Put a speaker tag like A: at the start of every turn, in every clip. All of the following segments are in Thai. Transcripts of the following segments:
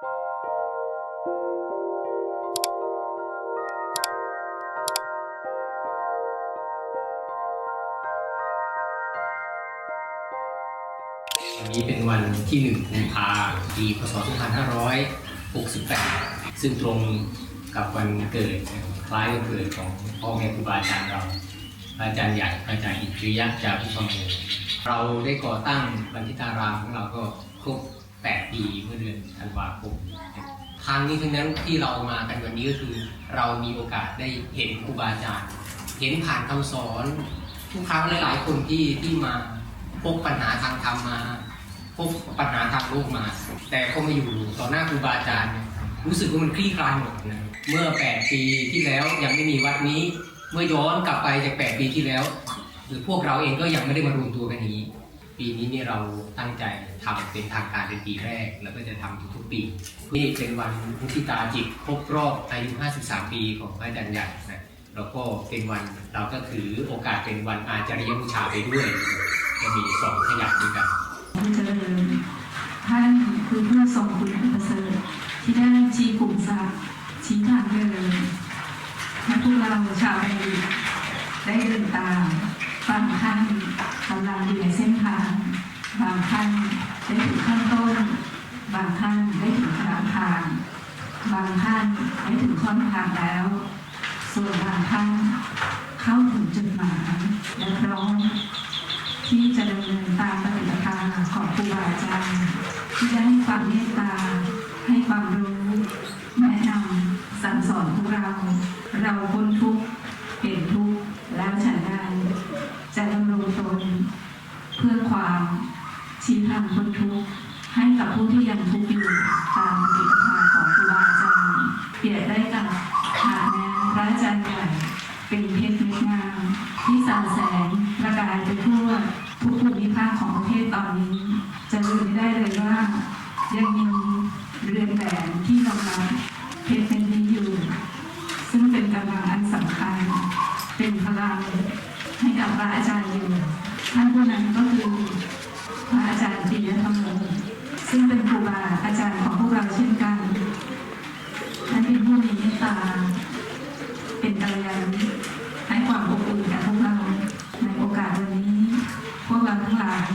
A: วันนี้เป็นวันที่1กุมภาปีพศ 2568 ซึ่งตรงกับวันเกิดคล้ายวันเกิดของพ่อแม่ครูบาอาจารย์เราอาจารย์ใหญ่อาจารย์อิทริยะจารุพโมเราได้ก่อตั้งบันทิตารามของเราก็ครบ 8 ปีเมื่อเดือนธันวาคมทางนี้ทั้งนั้นที่เรามากันวันนี้ก็คือ เรามีโอกาสได้เห็นครูบาอาจารย์เห็นผ่านคำสอน ทุกครั้งหลาย ๆ คนที่ที่มาพบปัญหาทางธรรมมาพบปัญหาทางโลกมา แต่พอมาอยู่ต่อหน้าครูบาอาจารย์ รู้สึกว่ามันคลี่คลายหมดนะเมื่อ 8 ปีที่แล้วยังไม่มีวัดนี้ เมื่อย้อนกลับไปจาก 8 ปีที่แล้ว หรือพวกเราเองก็ยังไม่ได้มารวมตัวกันนี้ ปีนี้นี่เราตั้งใจ ทำเป็นทางการเป็นปีแรก แล้วก็จะทำทุกๆปีนี่เป็นวันมุทิตาจิตครบรอบอายุ 53 ปีของพระอาจารย์ใหญ่นะแล้วก็เป็นวันเราก็ถือโอกาสเป็นวันอาจารยบูชาไปด้วยจะมีสองขยักด้วยกัน
B: เจริญท่านคือผู้ทรงคุณอันประเสริฐที่ได้ชี้กลุ่มทรัพย์ชี้ทางเดินให้พวกเราชาวไทยได้เดินตามบางท่านกำลังอยู่ในเส้นทางบางท่าน ได้ถึงขั้นต้น บางท่านได้ถึงกลางทาง บางท่านได้ถึงค้อนทางแล้ว ส่วนบางท่านเข้าถึงจุดหมายและพร้อมที่จะดำเนินตามปฏิปทาของครูบาอาจารย์ที่ได้ให้ความเมตตา ให้ความรู้แนะนำสั่งสอนพวกเรา เราพ้นทุกข์เห็นทุกข์แล้วฉันใดจะดำรงตน เพื่อความชี้ทางพ้นทุกข์ให้กับผู้ที่ยังทุกข์อยู่ตามปฏิปทาของครูบาอาจารย์เปรียบได้กับหาแม้พระอาจารย์ใหญ่ เป็นเพชรเม็ดงามที่สาแสงประกายไปทั่วทุกภูมิภาคของประเทศตอนนี้จะลืมไม่ได้เลยว่า ยังมีเรือนแหวนที่รองรับเพชรเม็ดนี้อยู่ ซึ่งเป็นกำลังอันสำคัญ เป็นพลังให้กับพระอาจารย์อยู่ท่านผู้นั้นก็คือพระอาจารย์ปิยธรรมโมซึ่งเป็นครูบาอาจารย์ของพวกเราเช่นกันท่านเป็นผู้มีเมตตา เป็นกัลยาณมิตรให้ความอบอุ่นกับพวกเราในโอกาสวันนี้ พวกเราทั้งหลาย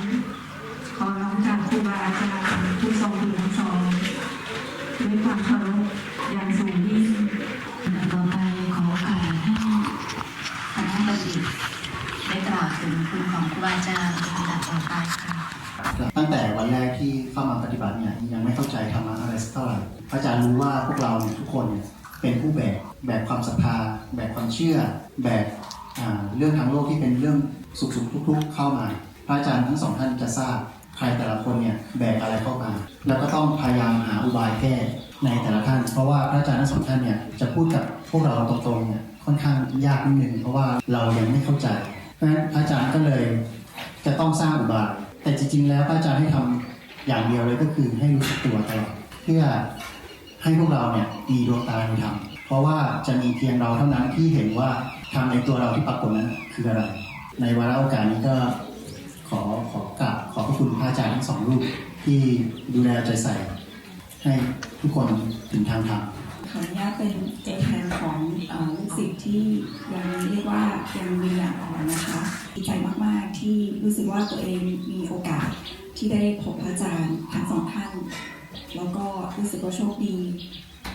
C: ชื่อแบกเรื่องทางโลกที่เป็นเรื่องสุขสุขทุกทุกๆ เข้ามาพระอาจารย์ทั้งสองท่านจะทราบใครแต่ละคนเนี่ยแบกอะไรเข้ามา แล้วก็ต้องพยายามหาอุบายแก้ในแต่ละท่าน เพราะว่าพระอาจารย์ทั้งสองท่านเนี่ยจะพูดกับพวกเราตรงๆเนี่ยค่อนข้างยากนิดนึงเพราะว่าเรายังไม่เข้าใจเพราะฉะนั้นพระอาจารย์ก็เลยจะต้องสร้างอุบายแต่จริงๆ แล้วพระอาจารย์ให้ทำอย่างเดียวเลยก็คือให้รู้สึกตัวตลอดเพื่อให้พวกเราเนี่ยมีดวงตาในธรรม ราะว่าจะมีเพียงเราเท่านั้นที่เห็นว่าทำในตัวเราที่ปรากฏนั้นคืออะไร ในวาระโอกาสนี้ก็ขอขอกราบขอบพระคุณพระอาจารย์ทั้งสองรูปที่ดูแลใจใส่ ให้ทุกคนถึงทางธรรม
D: ขออนุญาตเป็นตัวแทนของลูกศิษย์ที่ยังเรียกว่ายังมีอย่างอ่อนนะคะดีใจมากๆที่รู้สึกว่าตัวเองมีโอกาสที่ได้พบพระอาจารย์ทั้งสองท่าน แล้วก็รู้สึกว่าโชคดี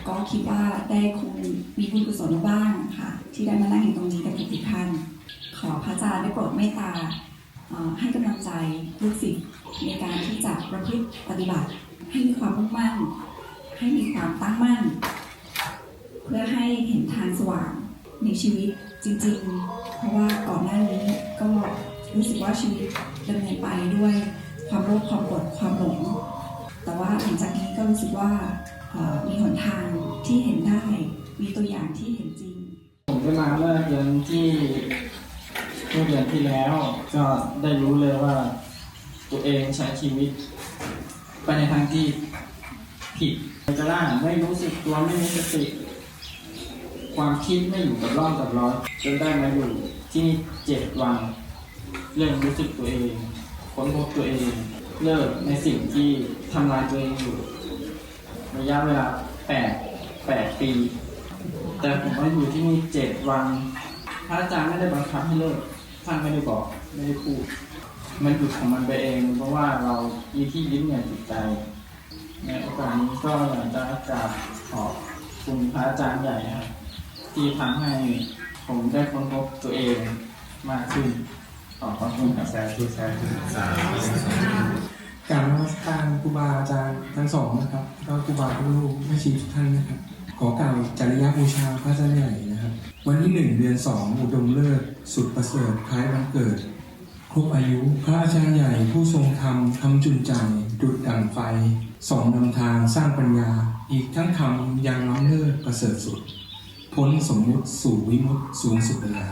D: ก็คิดว่าได้คงมีบุญกุศลบ้างค่ะ ที่ได้มานั่งอยู่ตรงนี้กับทุกๆท่านขอพระอาจารย์ได้โปรดเมตตาให้กำลังใจลูกศิษย์ในการที่จะประพฤติปฏิบัติ ให้มีความมุ่งมั่น ให้มีความตั้งมั่น เพื่อให้เห็นทางสว่างในชีวิตจริง ๆ เพราะว่าก่อนหน้านี้ก็รู้สึกว่าชีวิตดำเนินไปด้วยความโลภความโกรธความหลงแต่ว่าหลังจากนี้ก็รู้สึกว่ามีหนทาง ที่เห็นได้ มีตัวอย่างที่เห็นจริง
E: ผมได้มาเมื่อเดือนที่เมื่อเดือนที่แล้ว ก็ได้รู้เลยว่า ตัวเองใช้ชีวิต ไปในทางที่ผิดจะล่าไม่รู้สึกตัวไม่มีสติความคิดไม่อยู่กับร่องกับร้อยจนได้มาอยู่ที่นี่เจ็ดวันเริ่มรู้สึกตัวเองค้นพบตัวเอง เลิกในสิ่งที่ทำลายตัวเองอยู่ ระยะเวลาแปด แปดปี แต่ผมมาอยู่ที่นี่เจ็ดวัน พระอาจารย์ไม่ได้บังคับให้เลิก ท่านไม่ได้บอก ไม่ได้พูด มันหยุดของมันไปเอง เพราะว่าเรามีที่ยึดเหนี่ยวจิตใจ ในโอกาสนี้ก็อยากจะกราบขอบคุณพระอาจารย์ใหญ่ครับที่ทำให้ผมได้ค้นพบตัวเองมากขึ้นขอบพระคุณครับ
F: สาธุสาธุ
A: สาธุ
F: การนมัสการครูบาอาจารย์ทั้งสองนะครับแล้วก็ครูบาลูกแม่ชีทุกท่านนะครับ ขอกล่าวจริยบูชาพระเจ้าใหญ่นะครับ วันที่หนึ่งเดือนสองอุดมเลิศสุดประเสริฐคล้ายวันเกิด ครบอายุพระอาจารย์ใหญ่ผู้ทรงธรรมคำจุนใจดุดดั่งไฟส่องนำทางสร้างปัญญา อีกทั้งคำยังล้ำเลิศประเสริฐสุด พ้นสมมุติสู่วิมุติสูงสุดเวลา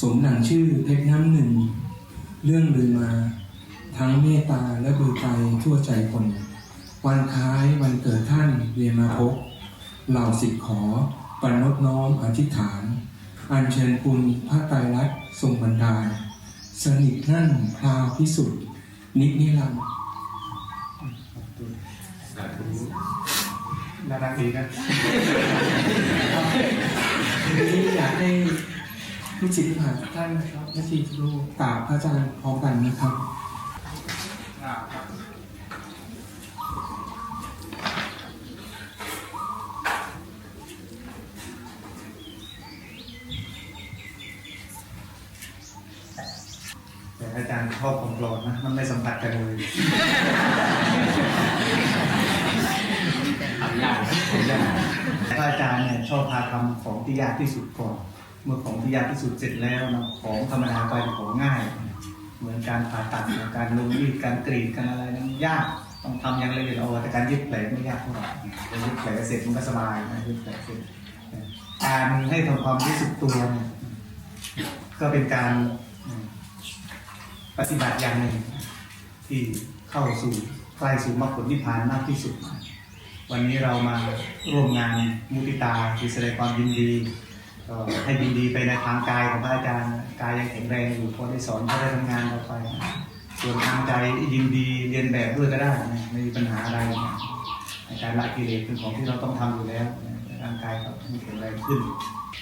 F: สมหนังชื่อเพชรน้ำหนึ่ง เรื่องลือมา ทั้งเมตตาและบือไปทั่วใจคน วันคล้ายวันเกิดท่านเวียนมาพบ เหล่าสิทธิขอปรนบน้อมอธิษฐาน อัญเชิญคุณพระไตรลักษณ์ทรงบรรดาล สนิทนั่นพราวพิสุทธิ์นิจนิรันดร์
A: สาธุ
F: น่ารักดีนะทีนี้อยากให้ลูกศิษย์ลูกหาทุกท่านนะครับแม่ชีทุกลูกกราบพระอาจารย์พร้อมกันนะครับ
G: แต่อาจารย์ชอบของปลอดนะ มันไม่สัมผัสกันเลย
A: ทำยากทำยาก
G: พระอาจารย์เนี่ยชอบพาทำของที่ยากที่สุดก่อน เมื่อของที่ยากที่สุดเสร็จแล้วนะของธรรมดาไปของง่าย เหมือนการผ่าตัดการลงมีดการกรีดการอะไรนั้นยากต้องทำอย่างละเอียดอ่อนแต่การเย็บแผลไม่ยากเท่าไหร่เย็บแผลเสร็จมันก็สบายนะเย็บแผลเสร็จการให้ทำความรู้สึกตัวเนี่ยก็เป็นการปฏิบัติอย่างหนึ่งที่เข้าสู่ใกล้สู่มรรคผลนิพพานมากที่สุด วันนี้เรามาร่วมงานมุติตาคือแสดงความยินดีก็ให้ยินดีไปในทางกายของพระอาจารย์กายยังแข็งแรงอยู่พอได้สอนพอได้ทำงานเราไป ส่วนทางใจยินดีเรียนแบบด้วยก็ได้นะไม่มีปัญหาอะไรนะในการละกิเลสเป็นของที่เราต้องทำอยู่แล้วนะร่างกายเราต้องแข็งแรงขึ้น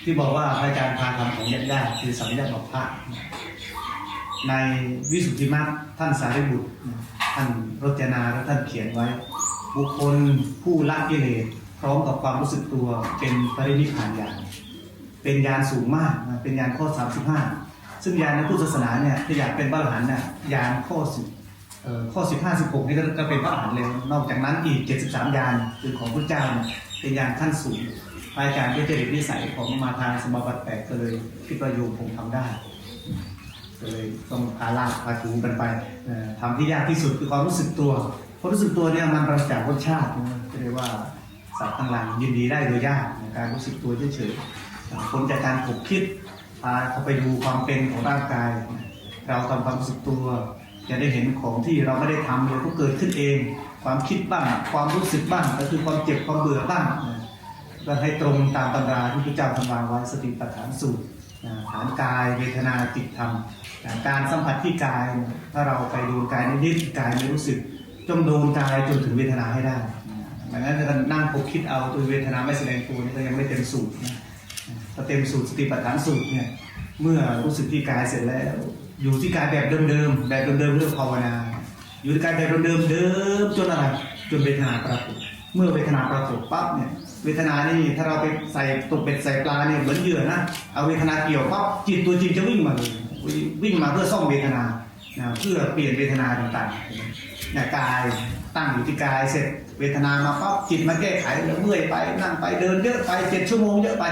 G: ที่บอกว่าพระอาจารย์พาทำของยากๆคือสัมยาบอกพระในวิสุทธิมรรคท่านสารีบุตรท่านรจนาและท่านเขียนไว้ บุคคลผู้ละกิเลสพร้อมกับความรู้สึกตัวเป็นปรินิพพานญาณเป็นญาณสูงมากนะเป็นญาณข้อ 35 ซึ่งญาณในพุทธศาสนาเนี่ยถ้าอยากเป็นพระอรหันต์เนี่ยญาณข้อสิบเอ่อข้อ 15 16นี่ก็เป็นพระอรหันต์เลยนอกจากนั้นอีก 73 ญาณคือของพระเจ้าเป็นญาณขั้นสูงระอาจารย์ด้วยจริตนิสัยของมาทางสมบัติแปดก็เลยคิดว่าโยมคงทำได้ก็เลยต้องพาลากพาถูกันไปเอ่อทำที่ยากที่สุดคือความรู้สึกตัว ความรู้สึกตัวเนี่ยมันปราจากรสชาตินะจะเรียกว่าสัตว์ทั้งหลายยินดีได้โดยยากในการรู้สึกตัวเฉยๆพ้นจากการขบคิดพาเขาไปดูความเป็นของร่างกาย เราทำความรู้สึกตัวจะได้เห็นของที่เราไม่ได้ทำเลยก็เกิดขึ้นเอง ความคิดบ้าง ความรู้สึกบ้างก็คือความเจ็บความเบื่อบ้างนะก็ให้ตรงตามตำราที่พระเจ้าทำวางไว้สติปัฏฐานสูตรฐานกายเวทนาจิตธรรม การสัมผัสที่กาย ถ้าเราไปดูกายนิดๆกายไม่รู้สึก จงโดนกายจนถึงเวทนาให้ได้ดังนั้นถ้านั่งพบคิดเอาตัวเวทนาไม่แสดงตัวนี่ก็ยังไม่เต็มสูตรถ้าเต็มสูตรสติปัฏฐานสูตรเนี่ยเมื่อรู้สึกที่กายเสร็จแล้ว อยู่ที่กายแบบเดิมๆแบบเดิมๆเรื่องภาวนา อยู่ที่กายแบบเดิมๆเดิมจนอะไรจนเวทนาปรากฏเมื่อเวทนาปรากฏปั๊บเนี่ยเวทนานี่ถ้าเราไปใส่ตกเป็ดใส่ปลาเนี่ยเหมือนเหยื่อนะเอาเวทนาเกี่ยวปั๊บจิตตัวจริงจะวิ่งมาเลยวิ่งมาเพื่อซ่อมเวทนาเพื่อเปลี่ยนเวทนาต่างๆ เนี่ยกายตั้งอยู่ที่กายเสร็จเวทนามาปั๊บจิตมาแก้ไขแล้วเมื่อยไปนั่งไปเดินเยอะไปเจ็ดชั่วโมงเยอะไป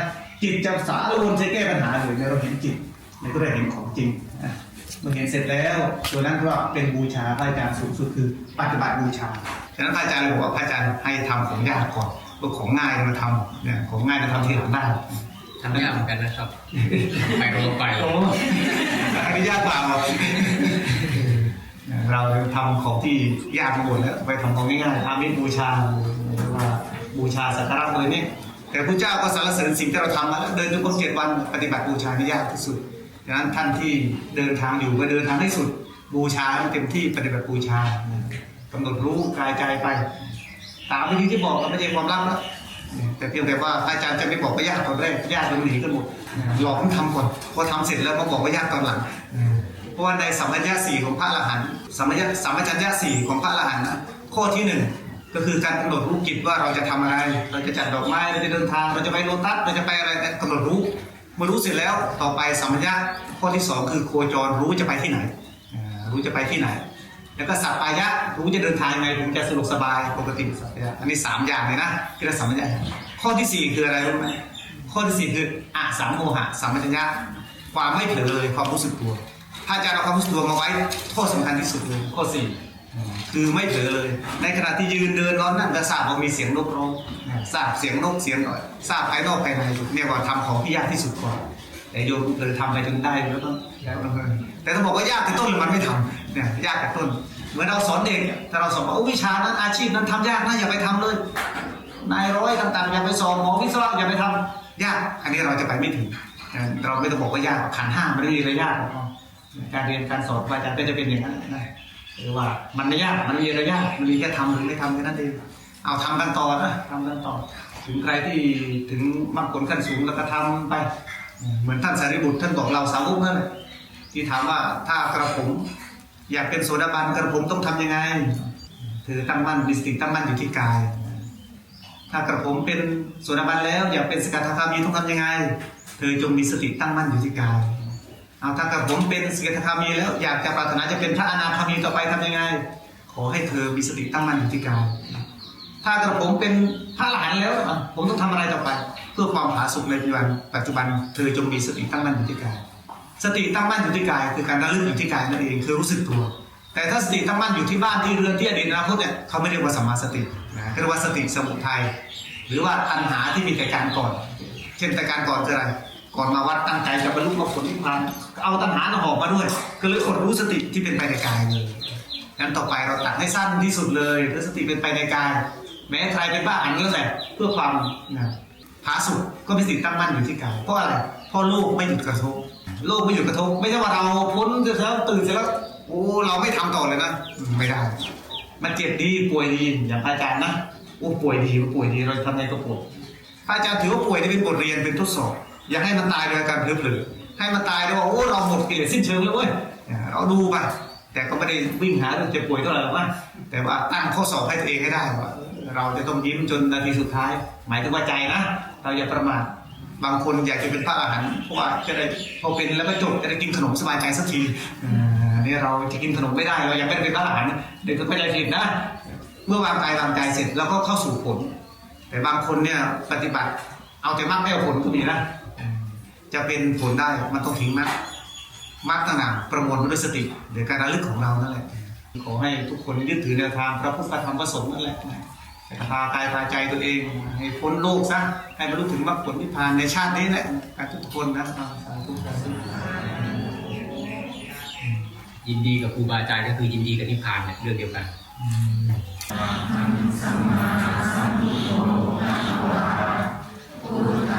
G: จิตจะสารวนใช้แก้ปัญหาเลยเนี่ยเราเห็นจิตเนี่ยก็ได้เห็นของจริงนะเมื่อเห็นเสร็จแล้วตัวนั้นก็เป็นบูชาพระอาจารย์สูงสุดคือปฏิบัติบูชาฉะนั้นพระอาจารย์เลยบอกว่าพระอาจารย์ให้ทำของยากก่อนพวกของง่ายมาทำเนี่ยของง่ายมาทำทีหลังได้
A: ทำยากเหมือนกันนะครับไปโรไป
G: โอ้อันนี้ยากกว่าหรอก เราทำของที่ยากมาหมดแล้วไปทำของง่ายๆอามิตบูชาว่าบูชาสักการะเลยเนี่ยแต่พระเจ้าก็สรรเสริญสิ่งที่เราทำมาแล้วเดินจงกรมเจ็ดวันปฏิบัติบูชานี่ยากที่สุดดังนั้นท่านที่เดินทางอยู่ก็เดินทางให้สุดบูชาเต็มที่ปฏิบัติบูชากำหนดรู้กายใจไป ตามวิธีที่บอกก็ไม่ใช่ความลับแล้วแต่เพียงแต่ว่าอาจารย์จะไม่บอกว่ายากตอนแรกยากจนหนีกันหมดหลอกให้ทำก่อนพอทำเสร็จแล้วมาบอกว่ายากตอนหลังเราะว่าในสัมมัญญาสี่ของพระอรหันต์สัมมัญญาสัมมัญญาสี่ของพระอรหันต์นะข้อที่หนึ่งก็คือการกำหนดรู้กิจว่าเราจะทำอะไร เราจะจัดดอกไม้เราจะเดินทางเราจะไปโลตัสเราจะไปอะไรกำหนดรู้เมื่อรู้เสร็จแล้วต่อไปสัมมัญญาข้อที่สองคือโคจรรู้จะไปที่ไหน รู้จะไปที่ไหน แล้วก็สัปปายะรู้จะเดินทางยังไงถึงจะสะดวกสบายปกติสัปปายะอันนี้สามอย่างเลยนะที่เราสัมมัญญาข้อที่สี่คืออะไรรู้ไหมข้อที่สี่คืออะสัมโมหะสัมมัญญะความไม่เผลอเลยความรู้สึกตัว ถ้าอาจารย์เอาความรู้สึกตัวมาไว้ข้อสำคัญที่สุดเลยข้อสี่ คือไม่เผลอเลย ในขณะที่ยืนเดินนอนนั่งก็ทราบว่ามีเสียงนกร้องทราบเสียงนกเสียงหน่อยทราบภายนอกภายในเนี่ยว่าทำของที่ยากที่สุดก่อนแต่โยมเลยทำไปจนได้แล้วก็แล้วก็แต่ถ้าบอกว่ายากแต่ต้นมันไม่ทำเนี่ยยากแต่ต้นเหมือนเราสอนเด็กถ้าเราสอนว่าโอ้วิชานั้นอาชีพนั้นทำยากนะอย่าไปทำเลย นายร้อยต่างๆอย่าไปสอบหมอวิศวะอย่าไปทำยาก อันนี้เราจะไปไม่ถึงเราไม่ต้องบอกว่ายากขันห้าไม่ได้มีอะไรยากหรอก การเรียนการสอนอาจารย์ก็จะเป็นอย่างนั้นนะหรือว่ามันไม่ยากมันมีอะไรยากมันมีแค่ทำหรือไม่ทำแค่นั้นเองเอาทำกันต่อนะทำกันต่อ ถึงใครที่ถึงมรรคผลขั้นสูงแล้วก็ทำไป เหมือนท่านสารีบุตรท่านบอกเราสาวกนั่นแหละที่ถามว่าถ้ากระผมอยากเป็นโสดาบันกระผมต้องทำยังไงคือตั้งมั่นมีสติตั้งมั่นอยู่ที่กาย ถ้ากระผมเป็นโสดาบันแล้ว อยากเป็นสกทาคามีต้องทำยังไง เธอจงมีสติตั้งมั่นอยู่ที่กาย เอาถ้ากับผมเป็นสกิทาคามีแล้วอยากจะปรารถนาจะเป็นพระอนาคามีต่อไปทำยังไง ขอให้เธอมีสติตั้งมั่นอยู่ที่กายถ้ากับผมเป็นพระอรหันต์แล้ว ผมต้องทำอะไรต่อไป เพื่อความผาสุกในปัจจุบันปัจจุบันเธอจงมีสติตั้งมั่นอยู่ที่กายสติตั้งมั่นอยู่ที่กาย คือการระลึกอยู่ที่กายนั่นเองคือรู้สึกตัว แต่ถ้าสติตั้งมั่นอยู่ที่บ้านที่เรือนที่อดีตอนาคตเนี่ยเขาไม่เรียกว่าสัมมาสตินะเขาเรียกว่าสติสมุทัยหรือว่าตัณหาที่มีแต่การก่อน เช่นแต่การก่อนคืออะไร ก่อนมาวัดตั้งใจจะบรรลุมรรคผลนิพพานเอาตัณหาหอบมาด้วย ก็เลยอดรู้สติที่เป็นไปในกายเลยงั้นต่อไปเราตัดให้สั้นที่สุดเลยถ้าสติเป็นไปในกาย แม้ใครเป็นบ้าอันก็แต่เพื่อความนะผาสุกก็มีสติตั้งมั่นอยู่ที่กายเพราะอะไรเพราะโลกไม่หยุดกระทบโลกไม่หยุดกระทบ ไม่ใช่ว่าเราพ้นเสร็จแล้วตื่นเสร็จแล้วโอ้เราไม่ทำต่อเลยนะไม่ได้ มันเจ็บดีป่วยดีอย่างอาจารย์นะโอ้ป่วยดีป่วยดีเราทำไงก็ป่วยพระอาจารย์ถือว่าป่วยนี่เป็นบทเรียนเป็นทดสอบ อย่าให้มันตายโดยการเพลิดๆให้มันตายแล้วยว่าโอ้เราหมดกิเลสสิ้นเชิงแล้วเว้ยเราดูไปแต่ก็ไม่ได้วิ่งหาเรื่องเจ็บป่วยเท่าไหร่หรอกนะแต่ว่าตั้งข้อสอบให้ตัวเองให้ได้ว่าเราจะต้องยิ้มจนนาทีสุดท้าย หมายถึงว่าใจนะเราอย่าประมาทบางคนอยากจะเป็นพระอรหันต์เพราะว่าจะได้พอเป็นแล้วก็จบจะได้กินขนมสบายใจสักทีอ่านี่เราจะกินขนมไม่ได้เรายังไม่ได้เป็นพระอรหันต์เด็กก็เข้าใจผิดนะ เมื่อวางกายวางใจเสร็จแล้วก็เข้าสู่ผล แต่บางคนเนี่ยปฏิบัติเอาแต่มากไม่เอาผลก็มีนะ จะเป็นผลได้มันต้องถึงมัดมัดต่างๆประมวลด้วยสติหรือการระลึกของเรานั่นแหละ ขอให้ทุกคนยึดถือแนวทางพระพุทธธรรมประสงค์นั่นแหละพากายพาใจตัวเองให้พ้นโลกซะให้บรรลุถึงมรรคผลนิพพานในชาตินี้แหละการทุกคนนะ
A: ยินดีกับครูบาอาจารย์ก็คือยินดีกับนิพพานเนี่ยเรื่องเดียวกัน
B: สัมมา
A: สัมพุทโธนะวะพุทธ